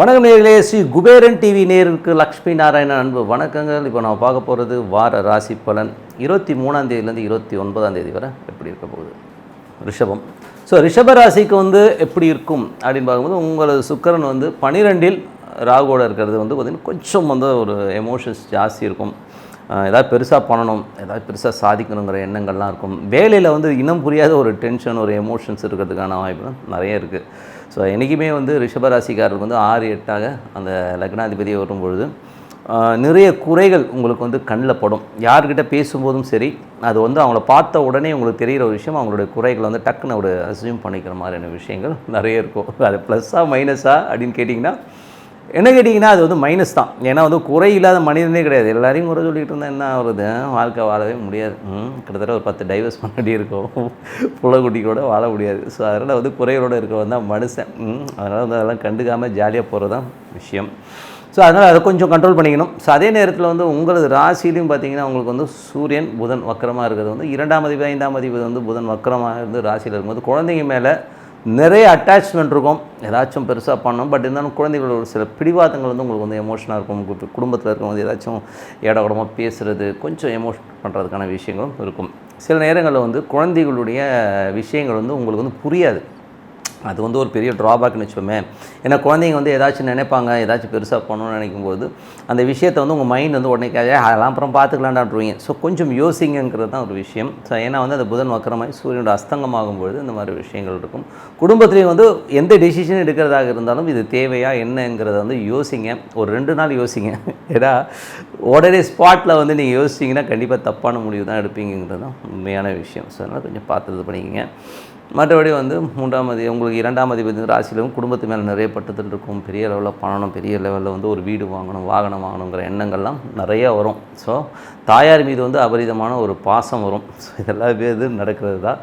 வணக்கம் நேர்களே ஸ்ரீ குபேரன் டிவி நேருக்கு லக்ஷ்மி நாராயணன் அன்பு வணக்கங்கள். இப்போ நம்ம பார்க்க போகிறது வார ராசி பலன். இருபத்தி மூணாம் தேதியிலேருந்து இருபத்தி ஒன்பதாம் தேதி வரை எப்படி இருக்க போகுது? ரிஷபம். ஸோ ரிஷப ராசிக்கு வந்து எப்படி இருக்கும் அப்படின்னு பார்க்கும்போது உங்களது சுக்கரன் வந்து பனிரெண்டில் ராகுவோட இருக்கிறது வந்து பார்த்திங்கன்னா கொஞ்சம் வந்து ஒரு எமோஷன்ஸ் ஜாஸ்தி இருக்கும். ஏதாவது பெருசாக பண்ணணும் ஏதாவது பெருசாக சாதிக்கணுங்கிற எண்ணங்கள்லாம் இருக்கும். வேலையில் வந்து இனம் புரியாத ஒரு டென்ஷன் ஒரு எமோஷன்ஸ் இருக்கிறதுக்கான வாய்ப்பு நிறைய இருக்குது ஸோ என்றைக்குமே வந்து ரிஷபராசிக்காரருக்கு வந்து ஆறு எட்டாக அந்த லக்னாதிபதி வரும்பொழுது நிறைய குறைகள் உங்களுக்கு வந்து கண்ணில் படும். யார்கிட்ட பேசும்போதும் சரி அது வந்து அவங்கள பார்த்த உடனே உங்களுக்கு தெரிகிற ஒரு விஷயம் அவங்களுடைய குறைகளை வந்து டக்குன்னு ஒரு அசியூம் பண்ணிக்கிற மாதிரியான விஷயங்கள் நிறைய இருக்கும். அது ப்ளஸ்ஸாக மைனஸா அப்படின்னு கேட்டிங்கன்னா என்ன கேட்டிங்கன்னா அது வந்து மைனஸ் தான். ஏன்னா வந்து குறை இல்லாத மனிதனே கிடையாது. எல்லாரையும் குறை சொல்லிக்கிட்டு இருந்தால் என்ன ஆகுறது? வாழ்க்கை வாழவே முடியாது. கிட்டத்தட்ட ஒரு பத்து டைவர்ஸ் பண்ணி இருக்கும். புள்ளக்குட்டி கூட வாழ முடியாது. ஸோ அதனால் வந்து குறைகளோட இருக்கவன் தான் மனுஷன். ம், அதனால் வந்து அதெல்லாம் கண்டுக்காமல் ஜாலியாக போகிறது தான் விஷயம். ஸோ அதனால் அதை கொஞ்சம் கண்ட்ரோல் பண்ணிக்கணும். ஸோ அதே நேரத்தில் வந்து உங்களது ராசிலையும் பார்த்தீங்கன்னா உங்களுக்கு வந்து சூரியன் புதன் வக்கரமாக இருக்கிறது வந்து இரண்டாம் அதிபதி ஐந்தாம் அதிபதி வந்து புதன் வக்கரமாக இருந்து ராசியில் இருக்கும்போது குழந்தைங்க மேலே நிறைய அட்டாச்மெண்ட் இருக்கும். ஏதாச்சும் பெருசாக பண்ணணும். பட் இருந்தாலும் குழந்தைகளோட ஒரு சில பிடிவாதங்கள் வந்து உங்களுக்கு வந்து எமோஷனாக இருக்கும். உங்க குடும்பத்தில் இருக்கும்போது ஏதாச்சும் ஏடகுடமாக பேசுகிறது கொஞ்சம் எமோஷன் பண்ணுறதுக்கான விஷயங்களும் இருக்கும். சில நேரங்களில் வந்து குழந்தைகளுடைய விஷயங்கள் வந்து உங்களுக்கு வந்து புரியாது. அது வந்து ஒரு பெரிய ட்ராபேக்னு வச்சுப்போமே ஏன்னா குழந்தைங்க வந்து ஏதாச்சும் நினைப்பாங்க ஏதாச்சும் பெருசாக பண்ணணும்னு நினைக்கும்போது அந்த விஷயத்தை வந்து உங்கள் மைண்ட் வந்து உடனே அதெல்லாம் அப்புறம் பார்த்துக்கலான்டான்றீங்க ஸோ கொஞ்சம் யோசிங்கிறது தான் ஒரு விஷயம். ஸோ ஏன்னா வந்து அந்த புதன் வக்கரமாய் சூரியனோட அஸ்தங்கமாகும்பொழுது இந்த மாதிரி விஷயங்கள் இருக்கும். குடும்பத்துலேயும் வந்து எந்த டெசிஷன் எடுக்கிறதாக இருந்தாலும் இது தேவையா என்னங்கிறத வந்து யோசிங்க. ஒரு ரெண்டு நாள் யோசிங்க. ஏன்னா உடனே ஸ்பாட்டில் வந்து நீங்கள் யோசிச்சிங்கன்னா கண்டிப்பாக தப்பான முடிவு தான் எடுப்பீங்கிறது தான் உண்மையான விஷயம். ஸோ அதனால் கொஞ்சம் பார்த்து இது பண்ணிக்கங்க. மற்றபடி வந்து மூன்றாம் அதிபதி உங்களுக்கு இரண்டாம் அதிபதி ராசியிலும் குடும்பத்து மேலே நிறைய பட்டத்தில் இருக்கும். பெரிய லெவலில் பண்ணணும் பெரிய லெவலில் வந்து ஒரு வீடு வாங்கணும் வாகனம் வாங்கணுங்கிற எண்ணங்கள்லாம் நிறையா வரும். ஸோ தாயார் மீது வந்து அபரிதமான ஒரு பாசம் வரும். ஸோ இதெல்லாம் இது நடக்கிறது தான்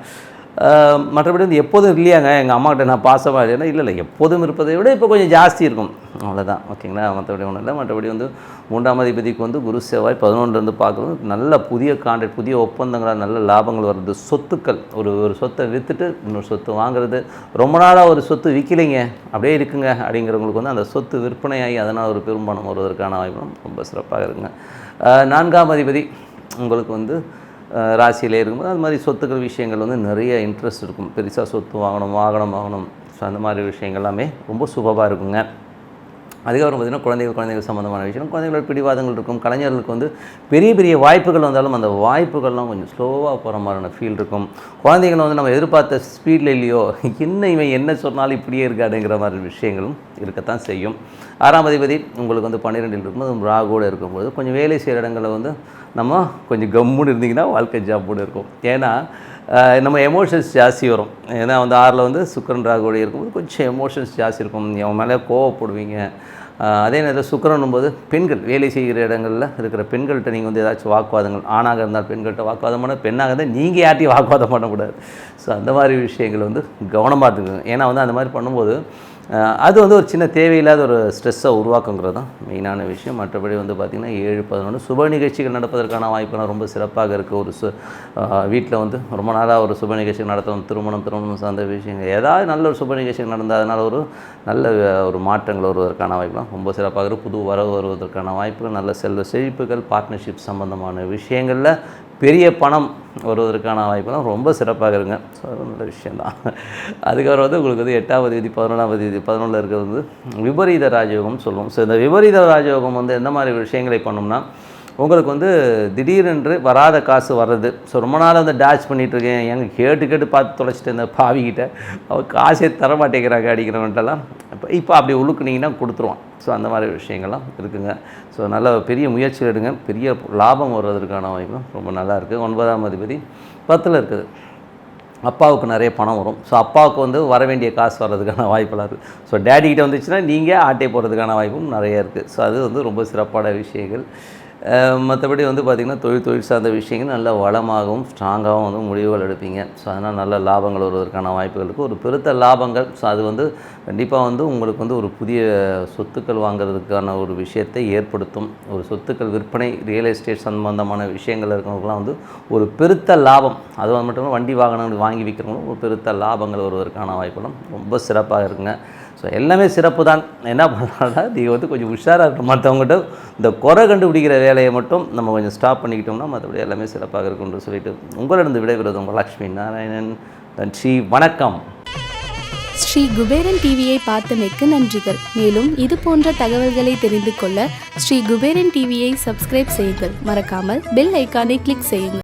மற்றபடி வந்து எப்போதும் இல்லையாங்க. எங்கள் அம்மாக்கிட்ட நான் பாசமாக இல்லைன்னா இல்லை இல்லை எப்போதும் இருப்பதை விட இப்போ கொஞ்சம் ஜாஸ்தி இருக்கும். அவ்வளோதான் ஓகேங்களா? மற்றபடி ஒன்றும் இல்லை. மற்றபடி வந்து மூன்றாம் அதிபதிக்கு வந்து குரு செவ்வாய் பதினொன்றுலேருந்து பார்க்கணும் நல்ல புதிய கான்ட்ராக்ட் புதிய ஒப்பந்தங்களாக நல்ல லாபங்கள் வருது சொத்துக்கள். ஒரு ஒரு சொத்தை விற்றுட்டு இன்னொரு சொத்து வாங்குறது. ரொம்ப நாளாக ஒரு சொத்து விற்கலைங்க அப்படியே இருக்குங்க. அப்படிங்கிறவங்களுக்கு வந்து அந்த சொத்து விற்பனையாகி அதனால் ஒரு பெரும்பானம் வருவதற்கான வாய்ப்பும் ரொம்ப சிறப்பாக இருக்குங்க. நான்காம் அதிபதி உங்களுக்கு வந்து ராசியிலே இருக்கும்போது அது மாதிரி சொத்துக்கள் விஷயங்கள் வந்து நிறைய இன்ட்ரெஸ்ட் இருக்கும். பெருசாக சொத்து வாங்கணும் வாகனம் வாங்கணும். ஸோ அந்த மாதிரி விஷயங்கள் எல்லாமே ரொம்ப சுபமாக இருக்குங்க. அதுக்கப்புறம் பார்த்திங்கன்னா குழந்தைகள் குழந்தைகள் சம்மந்தமான விஷயம் குழந்தைகளோட பிடிவாதங்கள் இருக்கும். கலைஞர்களுக்கு வந்து பெரிய பெரிய வாய்ப்புகள் வந்தாலும் அந்த வாய்ப்புகள்லாம் கொஞ்சம் ஸ்லோவாக போகிற மாதிரியான ஃபீல் இருக்கும். குழந்தைகள் வந்து நம்ம எதிர்பார்த்த ஸ்பீடில் இல்லையோ என்ன இவன் என்ன சொன்னாலும் இப்படியே இருக்காதுங்கிற மாதிரி விஷயங்களும் இருக்கத்தான் செய்யும். ஆறாம் அதிபதி உங்களுக்கு வந்து பன்னிரெண்டில் இருக்கும்போது ராகோடு இருக்கும்போது கொஞ்சம் வேலை செய்கிற இடங்களில் வந்து நம்ம கொஞ்சம் கம்முன்னு இருந்தீங்கன்னா வாழ்க்கை ஜாப்போடு இருக்கும். ஏன்னா நம்ம எமோஷன்ஸ் ஜாஸ்தி வரும். ஏன்னா வந்து ஆறில் வந்து சுக்கரன் ராகோடு இருக்கும்போது கொஞ்சம் எமோஷன்ஸ் ஜாஸ்தி இருக்கும். அவன் மேலே கோவப்படுவீங்க. அதே நேரத்தில் சுக்கரனும் போது பெண்கள் வேலை செய்கிற இடங்களில் இருக்கிற பெண்கள்கிட்ட நீங்கள் வந்து ஏதாச்சும் வாக்குவாதங்கள் ஆணாக இருந்தால் பெண்கள்கிட்ட வாக்குவாதம் பண்ண பெண்ணாக இருந்தால் நீங்கள் யார்ட்டையும் வாக்குவாதம் பண்ணக்கூடாது. ஸோ அந்த மாதிரி விஷயங்கள் வந்து கவனமாக இருக்குங்க ஏன்னா வந்து அந்த மாதிரி பண்ணும்போது அது வந்து ஒரு சின்ன தேவையில்லாத ஒரு ஸ்ட்ரெஸ்ஸை உருவாக்குங்கிறது தான் மெயினான விஷயம். மற்றபடி வந்து பார்த்திங்கன்னா ஏழு பதினொன்று சுப நிகழ்ச்சிகள் நடப்பதற்கான வாய்ப்புலாம் ரொம்ப சிறப்பாக இருக்குது ஒரு சு வீட்டில் வந்து ரொம்ப நாளாக ஒரு சுப நிகழ்ச்சிகள் நடத்தணும் திருமணம் திருமணம் சார்ந்த விஷயங்கள் ஏதாவது நல்ல ஒரு சுப நிகழ்ச்சிகள் நடந்தால் அதனால் ஒரு நல்ல ஒரு மாற்றங்கள் வருவதற்கான வாய்ப்புலாம் ரொம்ப சிறப்பாக இருக்குது புது வரவு வருவதற்கான வாய்ப்புகள் நல்ல செல்வ செழிப்புகள் பார்ட்னர்ஷிப் சம்பந்தமான விஷயங்களில் பெரிய பணம் வருவதற்கான வாய்ப்புலாம் ரொம்ப சிறப்பாக இருங்க ஸோ அது நல்ல விஷயந்தான் அதுக்கப்புறம் வந்து உங்களுக்கு வந்து எட்டாவது தேதி பதினொன்றாவது தேதி பதினொன்றில் இருக்கிறது வந்து விபரீத ராஜயோகம்னு சொல்லுவோம். ஸோ இந்த விபரீத ராஜயோகம் வந்து எந்த மாதிரி விஷயங்களை பண்ணோம்னா உங்களுக்கு வந்து திடீரென்று வராத காசு வர்றது. ஸோ ரொம்ப நாள் வந்து டேச் பண்ணிகிட்ருக்கேன் எங்க கேட்டு கேட்டு பார்த்து தொலைச்சிட்டு இருந்த பாவிக்கிட்ட அவள் காசே தர மாட்டேங்கிறாங்க அடிக்கிறவன்ட்டெல்லாம். இப்போ இப்போ அப்படி உழுக்குனீங்கன்னா கொடுத்துருவான். ஸோ அந்த மாதிரி விஷயங்கள்லாம் இருக்குங்க. ஸோ நல்ல பெரிய முயற்சி எடுங்க. பெரிய லாபம் வர்றதுக்கான வாய்ப்பும் ரொம்ப நல்லா இருக்குது ஒன்பதாம் அதிபதி பத்தில் இருக்குது. அப்பாவுக்கு நிறைய பணம் வரும். ஸோ அப்பாவுக்கு வந்து வர வேண்டிய காசு வர்றதுக்கான வாய்ப்பெல்லாம் இருக்குது ஸோ டேடி வந்துச்சுன்னா நீங்கள் ஆட்டை போடுறதுக்கான வாய்ப்பும் நிறைய இருக்குது ஸோ அது வந்து ரொம்ப சிறப்பான விஷயங்கள். மற்றபடி வந்து பார்த்திங்கன்னா தொழில் தொழில் சார்ந்த விஷயங்கள் நல்ல வளமாகவும் ஸ்ட்ராங்காகவும் வந்து முடிவுகள் எடுப்பீங்க. ஸோ அதனால் நல்ல லாபங்கள் வருவதற்கான வாய்ப்புகள் இருக்குது ஒரு பெருத்த லாபங்கள். ஸோ அது வந்து கண்டிப்பாக வந்து உங்களுக்கு வந்து ஒரு புதிய சொத்துக்கள் வாங்குறதுக்கான ஒரு விஷயத்தை ஏற்படுத்தும். ஒரு சொத்துக்கள் விற்பனை ரியல் எஸ்டேட் சம்பந்தமான விஷயங்கள் இருக்கிறவங்களாம் வந்து ஒரு பெருத்த லாபம். அது வந்து மட்டும் வண்டி வாகனங்கள் வாங்கி விற்கிறவங்களும் ஒரு பெருத்த லாபங்கள் வருவதற்கான வாய்ப்புகளும் ரொம்ப சிறப்பாக இருக்குங்க. ஸோ எல்லாமே சிறப்பு தான். என்ன பண்ணலாம்னா நீங்கள் வந்து கொஞ்சம் உஷாராக இருக்கணும் மற்றவங்ககிட்ட இந்த குறை கண்டுபிடிக்கிற வேலையை மட்டும் நம்ம கொஞ்சம் ஸ்டாப் பண்ணிக்கிட்டோம்னா மற்றபடி எல்லாமே சிறப்பாக இருக்கும்னு சொல்லிட்டு உங்களிடம் விடைபெறுவது உங்கள் லக்ஷ்மி நாராயணன். நன்றி வணக்கம். ஸ்ரீ குபேரன் டிவியை பார்த்தமைக்கு நன்றிகள். மேலும் இது போன்ற தகவல்களை தெரிந்து கொள்ள ஸ்ரீ குபேரன் டிவியை சப்ஸ்கிரைப் செய்யுங்கள். மறக்காமல் பெல் ஐக்கானை கிளிக் செய்யுங்கள்.